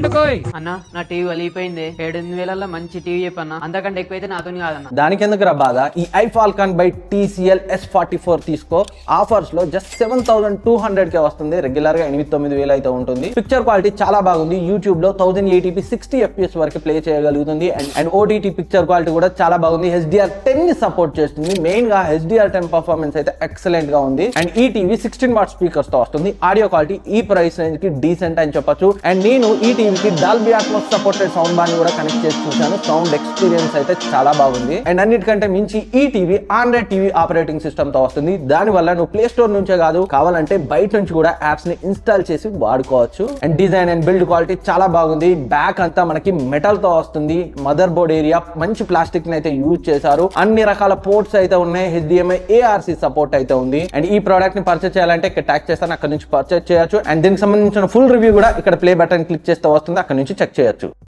వండుకోయ్ అన్న నా టీవీ వలిగిపోయింది. ఏడెనిమిది వేలల్లో మంచి టీవీ చెప్పన్న. అంతకంటే ఎక్కువైతే నాతో కాదన్న. దానికి ఎందుకు రా బాధ? ఈ iFFalcon by TCL S forty four తీసుకో. ఆఫర్స్లో just seven thousand two hundred కే వస్తుంది. రెగ్యులర్గా ఎనిమిది తొమ్మిది వేలు అయితే ఉంటుంది. పిక్చర్ క్వాలిటీ చాలా బాగుంది. యూట్యూబ్లో thousand eighty p sixty FPS వరకు ప్లే చేయగలుగుతుంది. And and OTT picture quality కూడా చాలా బాగుంది. హెచ్డిఆర్ టెన్ని సపోర్ట్ చేస్తుంది. మెయిన్గా హెచ్డిఆర్ టెన్ పర్ఫార్మెన్స్ అయితే ఎక్సలెంట్గా ఉంది. అండ్ ఈ టీవీ సిక్స్టీన్ వాట్ స్పీకర్స్తో వస్తుంది. ఆడియో క్వాలిటీ ఈ ప్రైస్ రేంజ్కి డీసెంట్ అని చెప్పొచ్చు. అండ్ నేను ఈ దీనికి డాల్బీ అట్మోస్ సపోర్టెడ్ సౌండ్ బార్ని కూడా కనెక్ట్ చేసి చూశాను. సౌండ్ ఎక్స్పీరియన్స్ అయితే చాలా బాగుంది. అండ్ అన్నిటికంటే మించి ఈ టీవీ ఆండ్రాయిడ్ టీవీ ఆపరేటింగ్ సిస్టమ్తో వస్తుంది. దాని వల్ల నువ్వు ప్లే స్టోర్ నుంచే కాదు కావాలంటే బయట నుంచి కూడా యాప్స్ని ఇన్స్టాల్ చేసి వాడుకోవచ్చు. And design and build quality చాలా బాగుంది. బ్యాక్ అంతా మనకి మెటల్తో వస్తుంది. మదర్ బోర్డ్ ఏరియా మంచి ప్లాస్టిక్ని అయితే యూజ్ చేశారు. అన్ని రకాల పోర్ట్స్ అయితే ఉన్నాయి. హెచ్డిఎంఐ ఏఆర్సీ సపోర్ట్ అయితే ఉంది. అండ్ ఈ ప్రోడక్ట్ని పర్చేస్ చేయాలంటే ఇక్కడ ట్యాక్ చేస్తాను. అక్కడ నుంచి పర్చేస్ చేయొచ్చు. అండ్ దీనికి సంబంధించిన ఫుల్ రివ్యూ కూడా ఇక్కడ ప్లే బటన్ క్లిక్ చేస్తే వస్తుంది అక్కడ నుంచి చెక్ చేయొచ్చు.